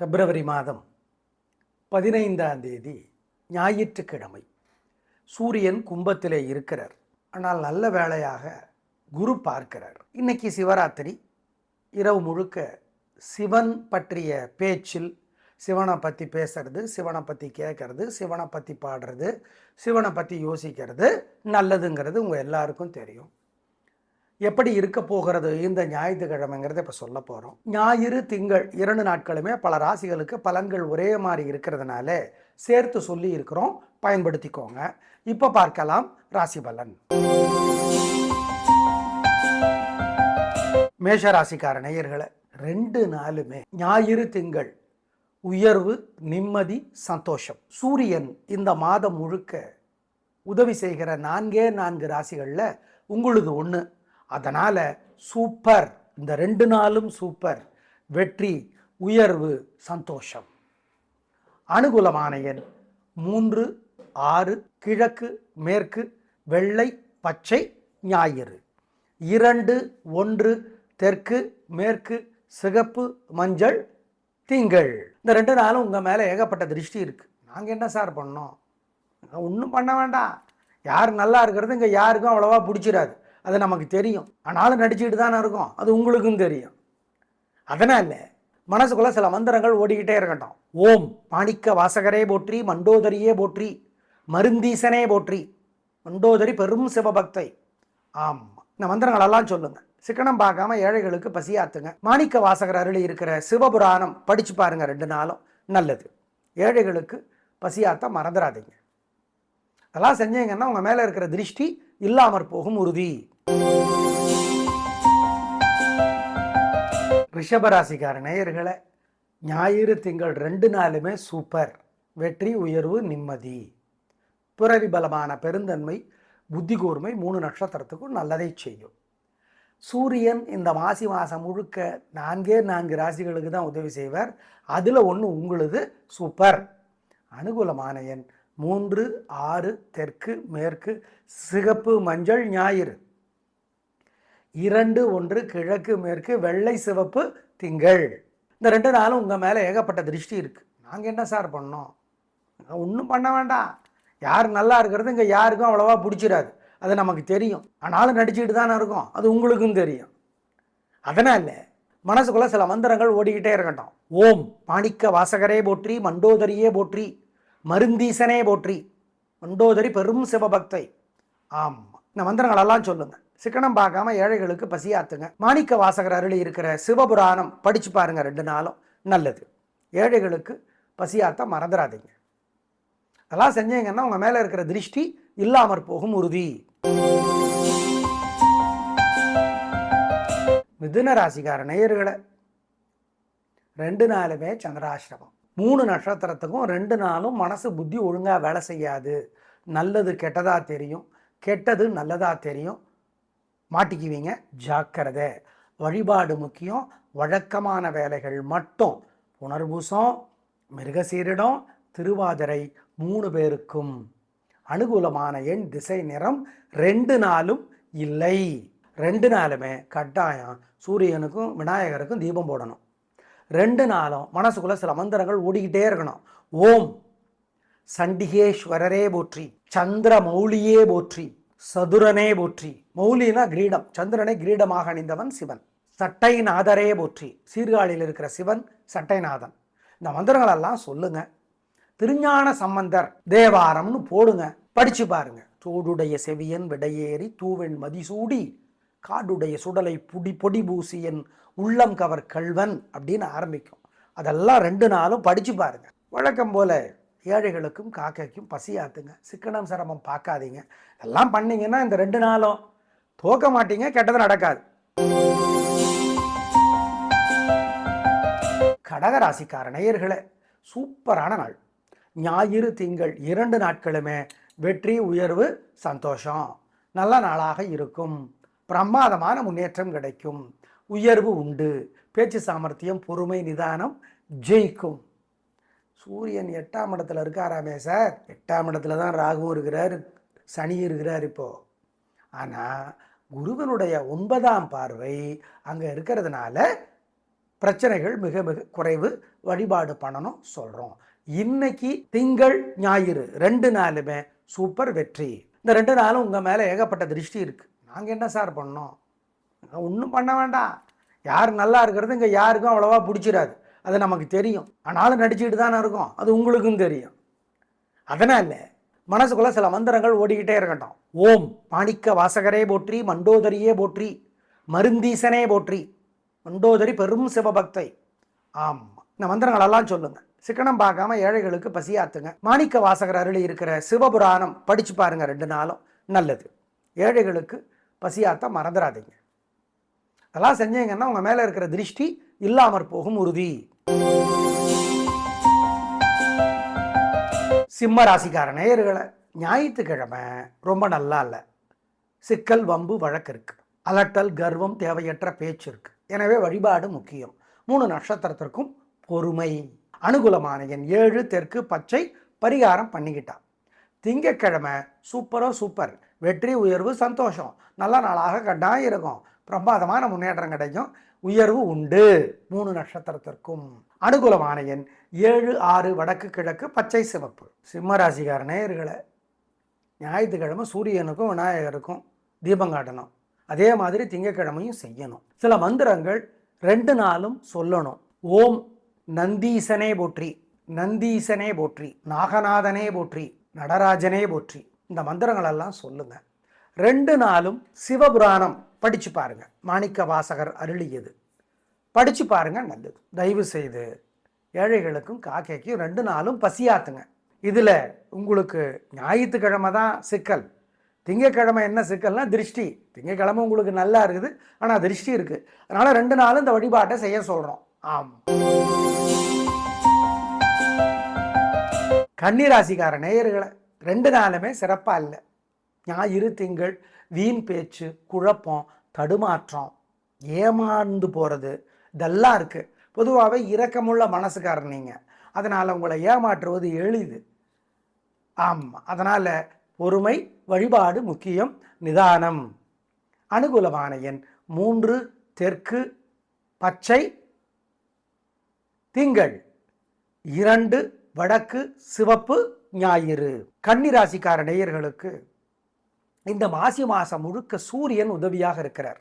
பிப்ரவரி மாதம் பதினைந்தாம் தேதி ஞாயிற்றுக்கிழமை. சூரியன் கும்பத்திலே இருக்கிறார். ஆனால் நல்ல வேளையாக குரு பார்க்கிறார். இன்னைக்கு சிவராத்திரி. இரவு முழுக்க சிவன் பற்றிய பேச்சில் சிவனை பற்றி பேசுறது சிவனை பற்றி கேட்கறது சிவனை பற்றி பாடுறது சிவனை பற்றி யோசிக்கிறது நல்லதுங்கிறது உங்கள் எல்லாருக்கும் தெரியும். எப்படி இருக்க போகிறது இந்த ஞாயிற்றுக்கிழமைங்கிறத இப்போ சொல்ல போகிறோம் ஞாயிறு திங்கள் இரண்டு நாட்களுமே பல ராசிகளுக்கு பலன்கள் ஒரே மாதிரி இருக்கிறதுனால சேர்த்து சொல்லி இருக்கிறோம். பயன்படுத்திக்கோங்க. இப்போ பார்க்கலாம் ராசி பலன். மேஷ ராசிக்கார நேயர்களை ரெண்டு நாளுமே ஞாயிறு திங்கள் உயர்வு நிம்மதி சந்தோஷம். சூரியன் இந்த மாதம் முழுக்க உதவி செய்கிற நான்கே நான்கு ராசிகளில் உங்களது ஒன்று அதனால் சூப்பர். இந்த ரெண்டு நாளும் சூப்பர். வெற்றி உயர்வு சந்தோஷம். அனுகூலமான எண் மூன்று ஆறு கிழக்கு மேற்கு வெள்ளை பச்சை ஞாயிறு. இரண்டு ஒன்று தெற்கு மேற்கு சிகப்பு மஞ்சள் திங்கள். இந்த ரெண்டு நாளும் உங்கள் மேலே ஏகப்பட்ட திருஷ்டி இருக்குது நாங்கள் என்ன சார் பண்ணோம்? ஒன்றும் பண்ண வேண்டாம். யார் நல்லா இருக்கிறது இங்கே யாருக்கும் அவ்வளோவா பிடிச்சிடாது அது நமக்கு தெரியும். ஆனாலும் நடிச்சுக்கிட்டு தானே இருக்கும். அது உங்களுக்கும் தெரியும். அதனால் மனசுக்குள்ள சில மந்திரங்கள் ஓடிக்கிட்டே இருக்கட்டும். ஓம் மாணிக்க வாசகரே போற்றி மண்டோதரியே போற்றி மருந்தீசனே போற்றி மண்டோதரி பெரும் சிவபக்தை. ஆம் இந்த மந்திரங்களெல்லாம் சொல்லுங்க. சிக்கனம் பார்க்காம ஏழைகளுக்கு பசியாத்துங்க மாணிக்க வாசகர் அருளி இருக்கிற சிவபுராணம் படிச்சு பாருங்க ரெண்டு நாளும். நல்லது. ஏழைகளுக்கு பசியாத்த மறந்துடாதீங்க அதெல்லாம் செஞ்சீங்கன்னா உங்கள் மேலே இருக்கிற திருஷ்டி இல்லாமற் போகும் உறுதி. ரிஷபராசிக்கார நேயர்களை ஞாயிறு திங்கள் ரெண்டு நாளுமே சூப்பர். வெற்றி உயர்வு நிம்மதி. பிறவி பலமான பெருந்தன்மை புத்தி கூர்மை மூணு நட்சத்திரத்துக்கும் நல்லதை செய்யும். சூரியன் இந்த மாசி மாதம் முழுக்க நான்கே நான்கு ராசிகளுக்கு தான் உதவி செய்வார். அதில் ஒன்று உங்களுது சூப்பர். அனுகூலமான எண் மூன்று ஆறு தெற்கு மேற்கு சிகப்பு மஞ்சள் ஞாயிறு. இரண்டு ஒன்று கிழக்கு மேற்கு வெள்ளை சிவப்பு திங்கள். இந்த ரெண்டு நாளும் உங்கள் மேலே ஏகப்பட்ட திருஷ்டி இருக்குது நாங்கள் என்ன சார் பண்ணோம்? ஒன்றும் பண்ண வேண்டாம். யார் நல்லா இருக்கிறது இங்கே யாருக்கும் அவ்வளோவா பிடிச்சிடாது அது நமக்கு தெரியும். ஆனாலும் நடிச்சுக்கிட்டு தானே இருக்கும். அது உங்களுக்கும் தெரியும். அதனால் மனசுக்குள்ள சில மந்திரங்கள் ஓடிக்கிட்டே இருக்கட்டும். ஓம் மாணிக்க வாசகரே போற்றி மண்டோதரியே போற்றி மருந்தீசனே போற்றி மண்டோதரி பெரும் சிவபக்தை. ஆம். இந்த மந்திரங்களெல்லாம் சொல்லுங்கள் சிக்கனம் பார்க்காம ஏழைகளுக்கு பசியாத்துங்க. மாணிக்க வாசகர் அருளி இருக்கிற சிவபுராணம் படிச்சு பாருங்க ரெண்டு நாளும். நல்லது. ஏழைகளுக்கு பசியாத்த மறந்துடாதீங்க அதெல்லாம் செஞ்சீங்கன்னா உங்கள் மேலே இருக்கிற திருஷ்டி இல்லாமற் போகும் உறுதி. மிதுன ராசிக்கார நேயர்களை ரெண்டு நாளுமே சந்திராசிரமம் மூணு நட்சத்திரத்துக்கும் ரெண்டு நாளும் மனசு புத்தி ஒழுங்காக வேலை செய்யாது. நல்லது கெட்டதாக தெரியும். கெட்டது நல்லதாக தெரியும். மாட்டிக்குவீங்க. ஜாக்கிரதை. வழிபாடு முக்கியம். வழக்கமான வேலைகள் மட்டும். புனர்பூசம் மிருகசீரிடம் திருவாதிரை மூணு பேருக்கும். அனுகூலமான எண் திசை நிறம் ரெண்டு நாளும் இல்லை. ரெண்டு நாளுமே கட்டாயம் சூரியனுக்கும் விநாயகருக்கும் தீபம் போடணும். ரெண்டு நாளும் மனசுக்குள்ள சில மந்திரங்கள் ஓடிக்கிட்டே இருக்கணும். ஓம். சண்டிகேஸ்வரரே போற்றி. சந்திர மௌலியே போற்றி. சதுரனே போற்றி. மௌலினா கிரீடம். சந்திரனை கிரீடமாக அணிந்தவன் சிவன். சட்டைநாதரே போற்றி. சீர்காழியில் இருக்கிற சிவன் சட்டைநாதன். இந்த மந்திரங்களெல்லாம் சொல்லுங்க. திருஞான சம்பந்தர் தேவாரம்னு போடுங்க. படிச்சு பாருங்க. சூடுடைய செவியன் விடையேறி தூவெண் மதிசூடி காடுடைய சுடலை புடி பொடி பூசியன் உள்ளம் கவர் கல்வன் அப்படின்னு ஆரம்பிக்கும். அதெல்லாம் ரெண்டு நாளும் படிச்சு பாருங்க. வழக்கம் போல ஏழைகளுக்கும் காக்கைக்கும் பசியாத்துங்க. சிக்கனம் சிரமம் பார்க்காதீங்க. எல்லாம் பண்ணீங்கன்னா இந்த ரெண்டு நாளும் தோக்க மாட்டீங்க கெட்டது நடக்காது. கடகராசிக்கார நேயர்களே சூப்பரான நாள். ஞாயிறு திங்கள் இரண்டு நாட்களுமே வெற்றி உயர்வு சந்தோஷம். நல்ல நாளாக இருக்கும். பிரமாதமான முன்னேற்றம் கிடைக்கும். உயர்வு உண்டு. பேச்சு சாமர்த்தியம் பொறுமை நிதானம் ஜெயிக்கும். சூரியன் எட்டாம் இடத்துல இருக்காராமே சார். எட்டாம் இடத்துல தான் ராகுவும் இருக்கிறார் சனி இருக்கிறார் இப்போது ஆனால் குருவனுடைய ஒன்பதாம் பார்வை அங்கே இருக்கிறதுனால பிரச்சனைகள் மிக மிக குறைவு வழிபாடு பண்ணணும் சொல்கிறோம் இன்னைக்கு திங்கள் ஞாயிறு ரெண்டு நாளுமே சூப்பர் வெற்றி. இந்த ரெண்டு நாளும் உங்கள் மேலே ஏகப்பட்ட திருஷ்டி இருக்குது நாங்கள் என்ன சார் பண்ணோம் ஒன்றும் பண்ண வேண்டாம். யார் நல்லா இருக்கிறது இங்கே யாருக்கும் அவ்வளோவா பிடிச்சிடாது அது நமக்கு தெரியும். ஆனாலும் நடிச்சுக்கிட்டு தானே இருக்கோம். அது உங்களுக்கும் தெரியும். அதனால் மனசுக்குள்ள சில மந்திரங்கள் ஓடிக்கிட்டே இருக்கட்டும். ஓம் மாணிக்க வாசகரே போற்றி மண்டோதரியே போற்றி மருந்தீசனே போற்றி மண்டோதரி பெரும் சிவபக்தை. ஆம் இந்த மந்திரங்களெல்லாம் சொல்லுங்க. சிக்கனம் பார்க்காம ஏழைகளுக்கு பசியாத்துங்க மாணிக்க வாசகர் அருளி இருக்கிற சிவபுராணம் படிச்சு பாருங்க ரெண்டு நாளும். நல்லது. ஏழைகளுக்கு பசியாத்த மறந்துடாதீங்க அதெல்லாம் செஞ்சீங்கன்னா உங்கள் மேலே இருக்கிற திருஷ்டி இல்லாமற் போகும் உறுதி. சிம்ம ராசிக்கார நேயர்களை ஞாயிற்றுக்கிழமை ரொம்ப நல்லா இல்லை. சிக்கல் வம்பு வழக்கு இருக்கு. அலட்டல் கர்வம் தேவையற்ற பேச்சு இருக்கு. எனவே வழிபாடு முக்கியம். மூணு நட்சத்திரத்திற்கும் பொறுமை. அனுகூலமான என் ஏழு தெற்கு பச்சை பரிகாரம் பண்ணிக்கிட்டான் திங்கக்கிழமை சூப்பரோ சூப்பர். வெற்றி உயர்வு சந்தோஷம். நல்ல நாளாக கட்டாயம் இருக்கும். பிரமாதமான முன்னேற்றம் கிடைக்கும். உயர்வு உண்டு. மூணு நட்சத்திரத்திற்கும் அனுகூலமான எண் ஏழு ஆறு வடக்கு கிழக்கு பச்சை சிவப்பு. சிம்ம ராசிக்கார நேயர்களை ஞாயிற்றுக்கிழமை சூரியனுக்கும் விநாயகருக்கும் தீபம் காட்டணும். அதே மாதிரி திங்கக்கிழமையும் செய்யணும். சில மந்திரங்கள் ரெண்டு நாளும் சொல்லணும். ஓம் நந்தீசனே போற்றி நந்தீசனே போற்றி நாகநாதனே போற்றி நடராஜனே போற்றி. இந்த மந்திரங்களெல்லாம் சொல்லுங்க. ரெண்டு நாளும் சிவபுராணம் படித்து பாருங்கள் மாணிக்க வாசகர் அருளியது. படித்து பாருங்கள் நல்லது. தயவு செய்து ஏழைகளுக்கும் காக்கைக்கும் ரெண்டு நாளும் பசியாத்துங்க. இதில் உங்களுக்கு ஞாயிற்றுக்கிழமை தான் சிக்கல். திங்கக்கிழமை என்ன சிக்கல்னா திருஷ்டி. திங்கக்கிழமை உங்களுக்கு நல்லா இருக்குது ஆனால் திருஷ்டி இருக்குது அதனால் ரெண்டு நாளும் இந்த வழிபாட்டை செய்ய சொல்கிறோம் ஆம். கன்னிராசிக்கார நேயர்களை ரெண்டு நாளுமே சிறப்பாக இல்லை. ஞாயிறு திங்கள் வீண் பேச்சு குழப்பம் தடுமாற்றம் ஏமாந்து போகிறது இதெல்லாம் இருக்குது பொதுவாகவே இரக்கமுள்ள மனசுக்காரர் நீங்கள் அதனால் உங்களை ஏமாற்றுவது எளிது. ஆமாம் அதனால் பொறுமை வழிபாடு முக்கியம் நிதானம். அனுகூலமான எண் மூன்று தெற்கு பச்சை திங்கள். இரண்டு வடக்கு சிவப்பு ஞாயிறு. கன்னிராசிக்கார நேயர்களுக்கு இந்த மாசி மாதம் முழுக்க சூரியன் உதவியாக இருக்கிறார்.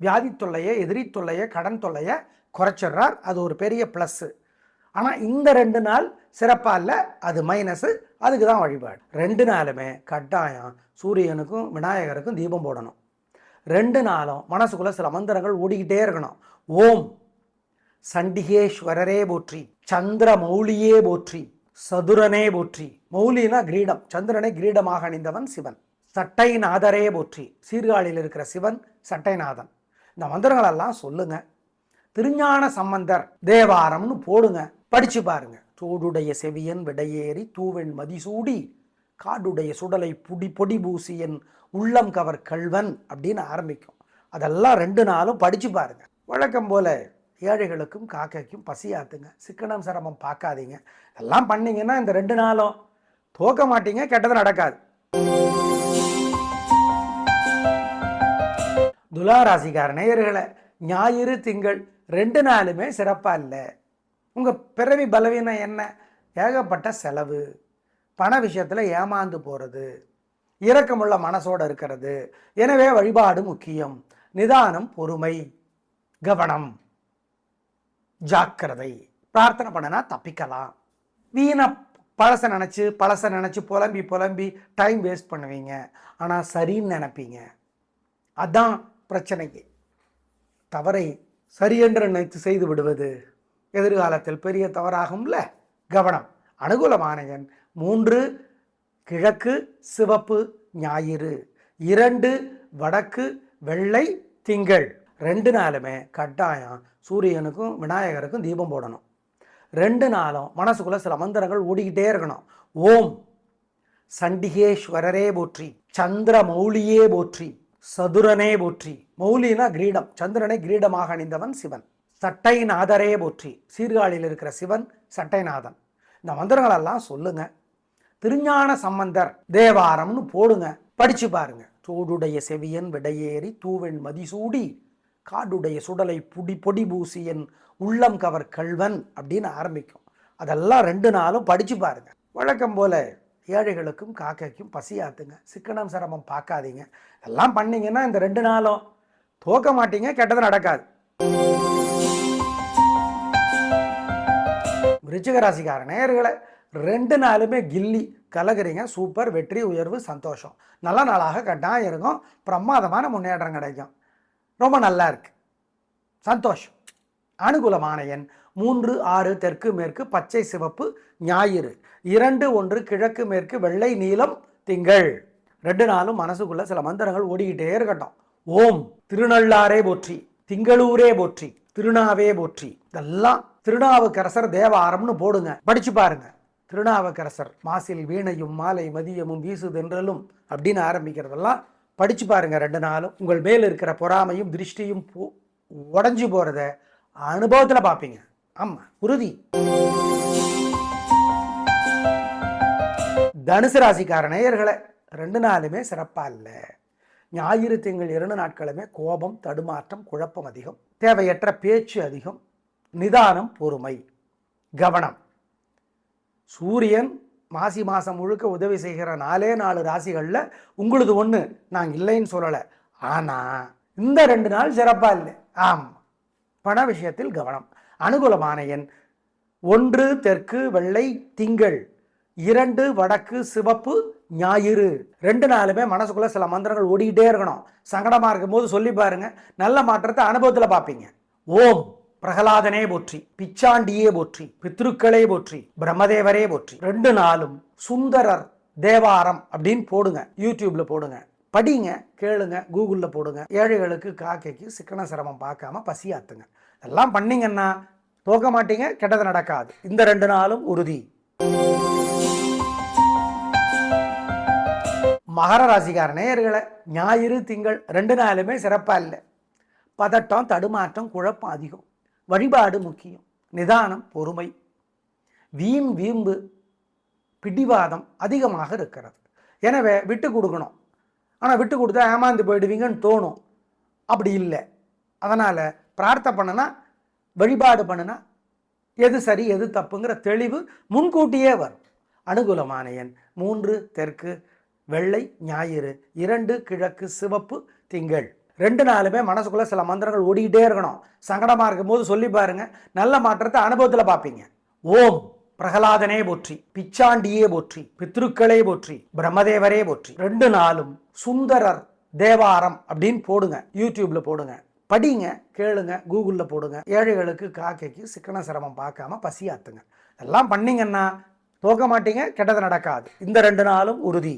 வியாதி தொல்லையை எதிரி தொல்லையை கடன் தொல்லையை குறைச்சிடுறார். அது ஒரு பெரிய ப்ளஸ்ஸு ஆனால் இந்த ரெண்டு நாள் சிறப்பாக இல்லை அது மைனஸு அதுக்கு தான் வழிபாடு. ரெண்டு நாளுமே கட்டாயம் சூரியனுக்கும் விநாயகருக்கும் தீபம் போடணும். ரெண்டு நாளும் மனசுக்குள்ளே சில மந்திரங்கள் ஓடிக்கிட்டே இருக்கணும். ஓம். சண்டிகேஸ்வரரே போற்றி. சந்திர மௌலியே போற்றி. சதுரனே போற்றி. மௌலினா கிரீடம். சந்திரனை கிரீடமாக அணிந்தவன் சிவன். சட்டைநாதரே போற்றி. சீர்காழியில் இருக்கிற சிவன் சட்டைநாதன். இந்த மந்திரங்களெல்லாம் சொல்லுங்க. திருஞான சம்பந்தர் தேவாரம்னு போடுங்க. படிச்சு பாருங்க. தோடுடைய செவியன் விடையேறி தூவெண் மதிசூடி காடுடைய சுடலை புடி பொடி பூசியன் உள்ளம் கவர் கல்வன் அப்படின்னு ஆரம்பிக்கும். அதெல்லாம் ரெண்டு நாளும் படிச்சு பாருங்க. வழக்கம் போல ஏழைகளுக்கும் காக்கைக்கும் பசியாத்துங்க சிக்கனம் சிரமம் பார்க்காதீங்க. எல்லாம் பண்ணீங்கன்னா இந்த ரெண்டு நாளும் தோக்க மாட்டீங்க கெட்டது நடக்காது. துலாராசிக்கார நேயர்களை ஞாயிறு திங்கள் ரெண்டு நாளுமே சிறப்பாக இல்லை. உங்கள் பிறவி பலவீனம் என்ன? ஏகப்பட்ட செலவு. பண விஷயத்தில் ஏமாந்து போகிறது இரக்கமுள்ள மனசோடு இருக்கிறது. எனவே வழிபாடு முக்கியம். நிதானம் பொறுமை கவனம் ஜாக்கிரதை. பிரார்த்தனை பண்ணனா தப்பிக்கலாம். வீண பழசை நினச்சி பழசை நினச்சி புலம்பி புலம்பி டைம் வேஸ்ட் பண்ணுவீங்க. ஆனால் சரின்னு நினைப்பீங்க. அதான் பிரச்சனைக்கு தவறை சரியென்று நினைத்து செய்து விடுவது எதிர்காலத்தில் பெரிய தவறாகும்ல? கவனம். அனுகூலமான எண் மூன்று கிழக்கு சிவப்பு ஞாயிறு. இரண்டு வடக்கு வெள்ளை திங்கள். ரெண்டு நாளுமே கட்டாயம் சூரியனுக்கும் விநாயகருக்கும் தீபம் போடணும். ரெண்டு நாளும் மனசுக்குள்ளே சில மந்திரங்கள் ஓடிக்கிட்டே இருக்கணும். ஓம். சண்டிகேஸ்வரரே போற்றி. சந்திர மௌலியே போற்றி. சதுரனே போற்றி. மௌலினா கிரீடம். சந்திரனை கிரீடமாக அணிந்தவன் சிவன். சட்டைநாதரே போற்றி. சீர்காழியில் இருக்கிற சிவன் சட்டைநாதன். இந்த மந்திரங்களெல்லாம் சொல்லுங்க. திருஞான சம்பந்தர் தேவாரம்னு போடுங்க. படிச்சு பாருங்க. தோடுடைய செவியன் விடையேறி தூவெண் மதிசூடி காடுடைய சுடலை புடி பொடி பூசியன் உள்ளம் கவர் கல்வன் அப்படின்னு ஆரம்பிக்கும். அதெல்லாம் ரெண்டு நாளும் படித்து பாருங்க. வழக்கம் போல ஏழைகளுக்கும் காக்கைக்கும் பசியாத்துங்க. சிக்கனம் சிரமம் பார்க்காதீங்க. எல்லாம் பண்ணீங்கன்னா இந்த ரெண்டு நாளும் தோக்க மாட்டீங்க கெட்டது நடக்காது. ரிச்சிகராசிக்கார நேயர்களை ரெண்டு நாளுமே கில்லி கலகுறீங்க சூப்பர் வெற்றி உயர்வு சந்தோஷம். நல்ல நாளாக கட்டாயம் இருக்கும். பிரமாதமான முன்னேற்றம் கிடைக்கும். ரொம்ப நல்லா இருக்கு. சந்தோஷம். அனுகூலமான எண் மூன்று ஆறு தெற்கு மேற்கு பச்சை சிவப்பு ஞாயிறு. இரண்டு ஒன்று கிழக்கு மேற்கு வெள்ளை நீலம் திங்கள். ரெண்டு நாளும் மனசுக்குள்ள சில மந்திரங்கள் ஓடிக்கிட்டே இருக்கட்டும். ஓம் திருநள்ளாரே போற்றி திங்களூரே போற்றி திருநாவே போற்றி. இதெல்லாம் திருநாவுக்கரசர் தேவாரம்னு போடுங்க. படிச்சு பாருங்க. திருநாவுக்கரசர் மாசில் வீணையும் மாலை மதியமும் வீசுதென்றலும் அப்படின்னு ஆரம்பிக்கிறதெல்லாம் படிச்சு பாருங்க ரெண்டு நாளும். உங்கள் மேல் இருக்கிற பொறாமையும் திருஷ்டியும் உடஞ்சி உடைஞ்சு போறத அனுபவத்தில் பார்ப்பீங்க ஆமாம் உறுதி. தனுசு ராசிக்கார நேயர்களை ரெண்டு நாளுமே சிறப்பாக இல்லை. ஞாயிறு திங்கள் இரண்டு நாட்களுமே கோபம் தடுமாற்றம் குழப்பம் அதிகம். தேவையற்ற பேச்சு அதிகம். நிதானம் பொறுமை கவனம். சூரியன் மாசி மாதம் முழுக்க உதவி செய்கிற நாலே நாலு ராசிகளில் உங்களுது ஒன்று நான் இல்லைன்னு சொல்லலை. ஆனால் இந்த ரெண்டு நாள் சிறப்பாக இல்லை. ஆம். பண விஷயத்தில் கவனம். அனுகூலமான எண். ஒன்று தெற்கு வெள்ளை திங்கள். இரண்டு வடக்கு சிவப்பு ஞாயிறு. ரெண்டு நாளுமே மனசுக்குள்ளே சில மந்திரங்கள் ஓடிக்கிட்டே இருக்கணும். சங்கடமாக இருக்கும்போது சொல்லி பாருங்க. நல்ல மாற்றத்தை அனுபவத்தில் பார்ப்பீங்க. ஓம் பிரகலாதனே போற்றி பிச்சாண்டியே போற்றி பித்ருக்களே போற்றி பிரம்மதேவரே போற்றி. ரெண்டு நாளும் சுந்தரர் தேவாரம் அப்படின்னு போடுங்க. யூடியூப்ல போடுங்க. படிங்க கேளுங்க கூகுளில் போடுங்க. ஏழைகளுக்கு காக்கைக்கு சிக்கன சிரமம் பார்க்காம பசியாத்துங்க எல்லாம் பண்ணீங்கன்னா தோக்க மாட்டீங்க கெட்டது நடக்காது. இந்த ரெண்டு நாளும் உறுதி. மகர ராசிக்கார நேயர்களை ஞாயிறு திங்கள் ரெண்டு நாளுமே சிறப்பாக இல்லை. பதட்டம் தடுமாற்றம் குழப்பம் அதிகம். வழிபாடு முக்கியம். நிதானம் பொறுமை. வீண் வீம்பு பிடிவாதம் அதிகமாக இருக்கிறது. எனவே விட்டு கொடுக்கணும். ஆனால் விட்டு கொடுத்தா ஏமாந்து போயிடுவீங்கன்னு தோணும். அப்படி இல்லை. அதனால் பிரார்த்தனை பண்ணுனா வழிபாடு பண்ணுனா எது சரி எது தப்புங்கிற தெளிவு முன்கூட்டியே வரும். அனுகூலமான எண் மூன்று தெற்கு. வெள்ளை ஞாயிறு இரண்டு கிழக்கு சிவப்பு திங்கள். ரெண்டு நாளுமே மனசுக்குள்ளே சில மந்திரங்கள் ஓடிக்கிட்டே இருக்கணும். சங்கடமாக இருக்கும்போது சொல்லி பாருங்கள் நல்ல மாற்றத்தை அனுபவத்தில் பார்ப்பீங்க. ஓம் பிரகலாதனே போற்றி பிச்சாண்டியே போற்றி பித்ருக்களே போற்றி பிரம்மதேவரே போற்றி. ரெண்டு நாளும் சுந்தரர் தேவாரம் அப்படின்னு போடுங்க. யூடியூப்ல போடுங்க. படிங்க கேளுங்க கூகுளில் போடுங்க. ஏழைகளுக்கு காக்கைக்கு சிக்கன சிரமம் பார்க்காம பசியாத்துங்க. எல்லாம் பண்ணீங்கன்னா தோக்க மாட்டீங்க கெட்டது நடக்காது. இந்த ரெண்டு நாளும் உறுதி.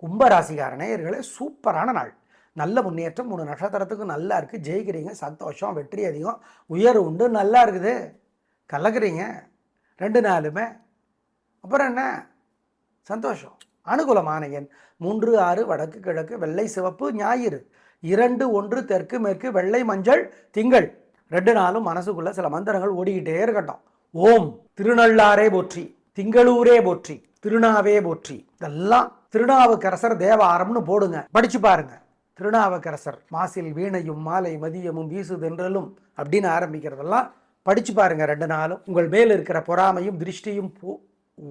கும்பராசிக்கார நேயர்களே சூப்பரான நாள். நல்ல முன்னேற்றம் மூணு நட்சத்திரத்துக்கு நல்லா இருக்குது ஜெயிக்கிறீங்க சந்தோஷம் வெற்றி அதிகம் உயர்வு உண்டு நல்லா இருக்குது. கலக்குறீங்க ரெண்டு நாளுமே. அப்புறம் என்ன? சந்தோஷம். அனுகூலமான எண். மூன்று ஆறு வடக்கு கிழக்கு வெள்ளை சிவப்பு ஞாயிறு. இரண்டு ஒன்று தெற்கு மேற்கு வெள்ளை மஞ்சள் திங்கள். ரெண்டு நாளும் மனசுக்குள்ளே சில மந்திரங்கள் ஓடிக்கிட்டே இருக்கட்டும். ஓம் திருநள்ளாரே போற்றி. திங்களூரே போற்றி திருநாவே போற்றி. இதெல்லாம் திருநாவுக்கரசர் தேவாரம்னு போடுங்க. படிச்சு பாருங்க. திருநாவுக்கரசர் மாசில் வீணையும் மாலை மதியமும் வீசுதென்றலும் அப்படின்னு ஆரம்பிக்கிறதெல்லாம் படிச்சு பாருங்க ரெண்டு நாளும். உங்கள் மேல் இருக்கிற பொறாமையும் திருஷ்டியும் போ-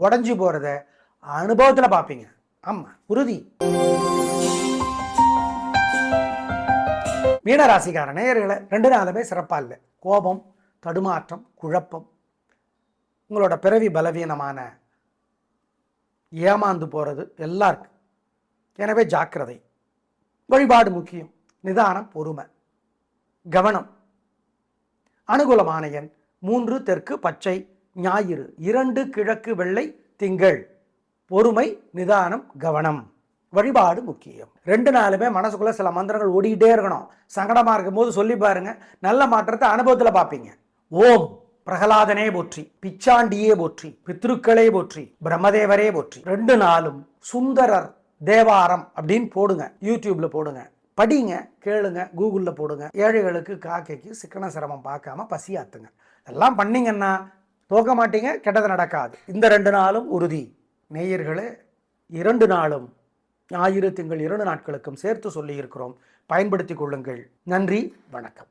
உடஞ்சி போறத அனுபவத்தில் பார்ப்பீங்க ஆமா உறுதி. மீனராசிக்கார நேயர்களை ரெண்டு நாளுமே சிறப்பாக இல்லை. கோபம் தடுமாற்றம் குழப்பம் உங்களோட பிறவி பலவீனமான ஏமாந்து போகிறது எல்லாம் இருக்கு எனவே ஜாக்கிரதை. வழிபாடு முக்கியம். நிதானம் பொறுமை. கவனம். அனுகூலமான எண் மூன்று தெற்கு பச்சை ஞாயிறு. இரண்டு கிழக்கு வெள்ளை திங்கள். பொறுமை நிதானம் கவனம். வழிபாடு முக்கியம். ரெண்டு நாளுமே மனசுக்குள்ளே சில மந்திரங்கள் ஓடிக்கிட்டே இருக்கணும். சங்கடமாக இருக்கும்போது சொல்லி பாருங்கள் நல்ல மாற்றத்தை அனுபவத்தில் பார்ப்பீங்க. ஓம். பிரகலாதனே போற்றி பிச்சாண்டியே போற்றி பித்ருக்களே போற்றி பிரம்மதேவரே போற்றி. ரெண்டு நாளும் சுந்தரர் தேவாரம் அப்படின்னு போடுங்க யூடியூப்ல போடுங்க. படிங்க கேளுங்க கூகுளில் போடுங்க. ஏழைகளுக்கு காக்கைக்கு சிக்கன சிரமம் பார்க்காம பசியாத்துங்க எல்லாம் பண்ணிங்கன்னா தோக்க மாட்டீங்க கெட்டது நடக்காது. இந்த ரெண்டு நாளும் உறுதி. நேயர்களே இரண்டு நாளும் ஞாயிறு திங்கள் இரண்டு நாட்களுக்கும் சேர்த்து சொல்லியிருக்கிறோம். பயன்படுத்தி கொள்ளுங்கள். நன்றி வணக்கம்.